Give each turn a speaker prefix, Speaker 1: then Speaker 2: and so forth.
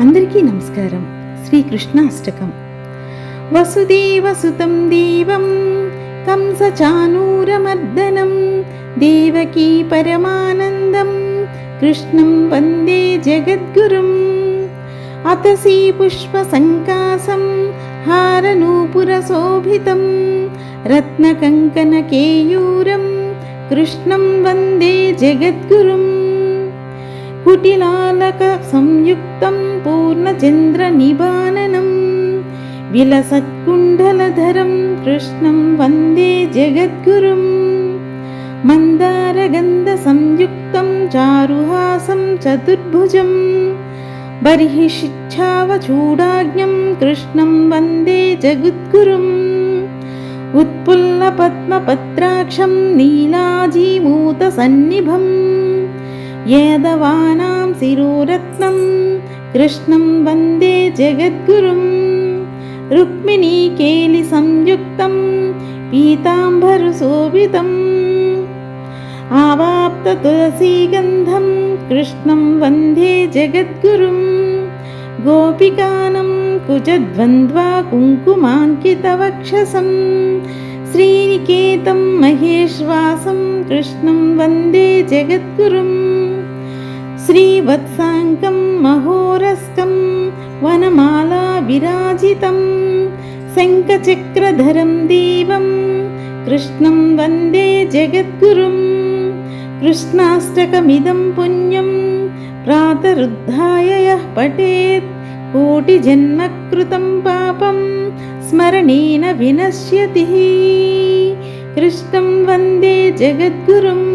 Speaker 1: అందరికీ నమస్కారం. శ్రీకృష్ణ శ్రీకృష్ణాష్టకం. వసుదేవసుతం దేవం కంసచానూరమర్దనం దేవకీ పరమానందం కృష్ణం వందే జగద్గురుం. అతసీ పుష్పసంకాసం హారనూపురశోభితం రత్నకంకణకేయూరం కృష్ణం వందే జగద్గురుం. కుటిలాలక సం సంయుక్తం పూర్ణచంద్రనిబాననం విలసత్కుండలధరం కృష్ణం వందే జగద్గురుం మందారగంధ సంయుక్తం చారుహాసం చతుర్భుజం బర్హిషిచ్ఛావచూడాజ్ఞం కృష్ణం వందే జగద్గురుం उत्पुल्लपद्मपत्राक्षं नीलाजीमूतसन्निभम् यादवानां शिरोरत्नं कृष्णं वन्दे जगद्गुरुं। रुक्मिणीकेलिसंयुक्तं पीताम्बरशोभितम् आवाप्ततुलसीगन्धं कृष्णं वन्दे जगद्गुरुं। गोपिकानं कुजद्वन्द्वा कुङ्कुमाङ्कितवक्षसं। श्रीनिकेतं महेश्वासं कृष्णं वन्दे जगद्गुरुं श्रीवत्साङ्कं महोरस्कं वनमाला विराजितं शङ्खचक्रधरं देवं कृष्णं वन्दे जगद्गुरुं कृष्णाष्टकमिदं पुण्यं प्रातरुद्धाय यः पठेत् कोटिजन्मकृतं पापं स्मरणेन विनश्यति। कृष्णं वन्दे जगद्गुरुम्